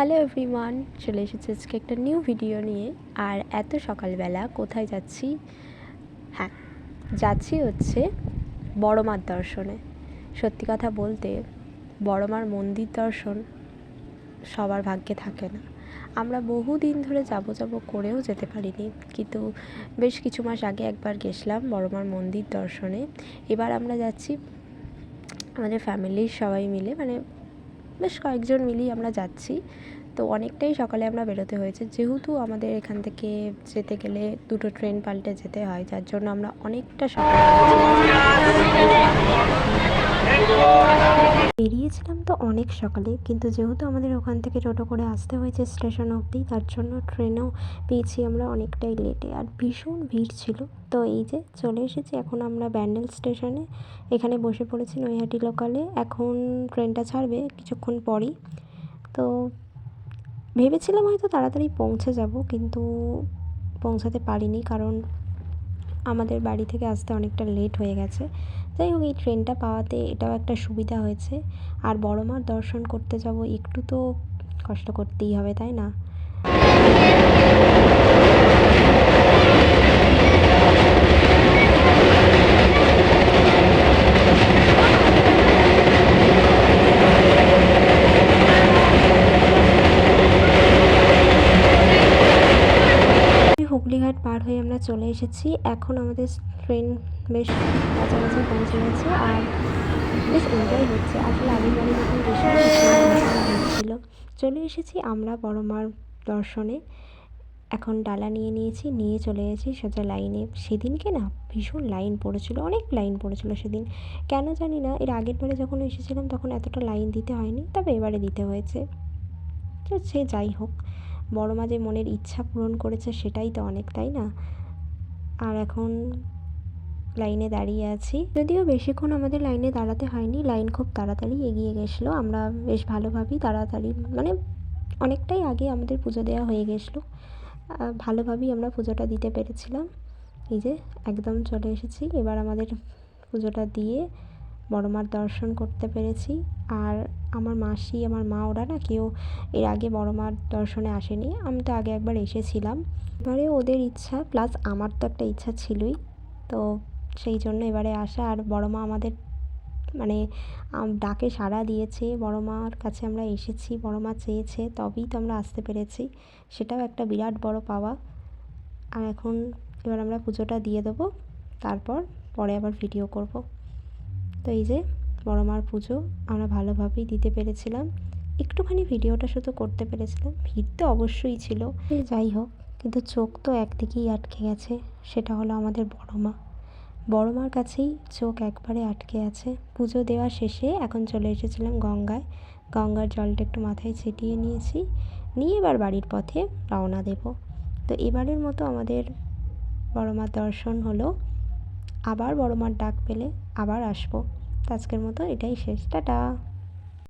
Hello everyone, চলে এসেছি আজকে একটা নিউ ভিডিও নিয়ে। আর এত সকালবেলা কোথায় যাচ্ছি? হ্যাঁ যাচ্ছি হচ্ছে বড় মার দর্শনে। সত্যি কথা বলতে বড় মার মন্দির দর্শন সবার ভাগ্যে থাকে না। আমরা বহু দিন ধরে যাব যাব করেও যেতে পারিনি। কিন্তু বেশ কিছু মাস আগে একবার গেছিলাম বড় মার মন্দির দর্শনে। এবার আমরা যাচ্ছি আমাদের ফ্যামিলির সবাই মিলে মানে বেশ কয়েকজন মিলিয়ে আমরা যাচ্ছি। তো অনেকটাই সকালে আমরা বেরোতে হয়েছে। যেহেতু আমাদের এখান থেকে যেতে গেলে দুটো ট্রেন পাল্টে যেতে হয়, যার জন্য আমরা অনেকটা সকালে বেরিয়েছিলাম তো অনেক সকালে, কিন্তু যেহেতু আমাদের ওখান থেকে টোটো করে আসতে হয়েছে স্টেশন অবধি, তার জন্য ট্রেনেও পেয়েছি আমরা অনেকটাই লেটে। আর ভীষণ ভিড় ছিল। তো এই যে চলে এসেছি, এখন আমরা ব্যান্ডেল স্টেশনে। এখানে বসে পড়েছি নৈহাটি লোকালে। এখন ট্রেনটা ছাড়বে কিছুক্ষণ পরই। তো ভেবেছিলাম হয়তো তাড়াতাড়ি পৌঁছে যাব, কিন্তু পৌঁছাতে পারিনি কারণ আমাদের বাড়ি থেকে আসতে অনেকটা লেট হয়ে গেছে। যাই হোক, এই ট্রেনটা পাওয়াতে এটাও একটা সুবিধা হয়েছে। আর বড় মার দর্শন করতে যাব, একটু তো কষ্ট করতেই হবে, তাই না? হুগলিঘাট পার হয়ে আমরা চলে এসেছি। এখন আমাদের ট্রেন বেশ কাছাকাছি পৌঁছে গেছে আর বেশ এনজয় হচ্ছে। আসলে আগের বারে যখন ছিল চলে এসেছি আমরা বড় মার দর্শনে। এখন ডালা নিয়ে নিয়েছি, নিয়ে চলে গেছি সোজা লাইনে সেদিনকে না ভীষণ লাইন পড়েছিল, অনেক লাইন পড়েছিল সেদিন। কেন জানি না, এর আগের বারে যখন এসেছিলাম তখন এতটা লাইন দিতে হয়নি, তবে এবারে দিতে হয়েছে। তো সে যাই হোক বড় মা যে মনের ইচ্ছা পূরণ করেছে সেটাই তো অনেক, তাই না? আর এখন লাইনে দাঁড়িয়ে আছি। যদিও বেশিক্ষণ আমাদের লাইনে দাঁড়াতে হয়নি, লাইন খুব তাড়াতাড়ি এগিয়ে গেছিল। আমরা বেশ ভালোভাবেই তাড়াতাড়ি মানে অনেকটাই আগে আমাদের পুজো দেওয়া হয়ে গেছিল। ভালোভাবেই আমরা পুজোটা দিতে পেরেছিলাম। এই যে একদম চলে এসেছি। এবার আমাদের পুজোটা দিয়ে বড় মার দর্শন করতে পেরেছি। আর আমার মাসি, আমার মা ওরা না কেউ এর আগে বড় মার দর্শনে আসেনি। আমি তো আগে একবার এসেছিলাম। এবারে ওদের ইচ্ছা, প্লাস আমার তো একটা ইচ্ছা ছিলই। তো সেই জন্য এবারে আসা। আর বড় মা আমাদের মানে ডাকে সাড়া দিয়েছে। বড় মার কাছে আমরা এসেছি। বড় মা চেয়েছে, তবেই তো আমরা আসতে পেরেছি। সেটাও একটা বিরাট বড় পাওয়া। আর এখন এবার আমরা পুজোটা দিয়ে দেবো। তারপর, পরে আবার ভিডিও করব। তো এই যে বড় মার পুজো, আমরা ভালোভাবেই দিতে পেরেছিলাম। একটুখানি ভিডিওটা শুধু করতে পেরেছিলাম। ভিড় তো অবশ্যই ছিল। যাই হোক, কিন্তু চোখ তো একদিকেই আটকে গেছে, সেটা হলো আমাদের বড় মা। বড় মার কাছেই চোখ একবারে আটকে আছে। পুজো দেওয়া শেষে এখন চলে এসেছিলাম গঙ্গায়। গঙ্গার জলটা একটু মাথায় ছিটিয়ে নিয়েছি। নিয়ে এবার বাড়ির পথে রওনা দেব। তো এবারের মতো আমাদের বড় মার দর্শন হলো আবার বড় মার ডাক পেলে আবার আসব। আজকের মতো এটাই শেষ। টাটা!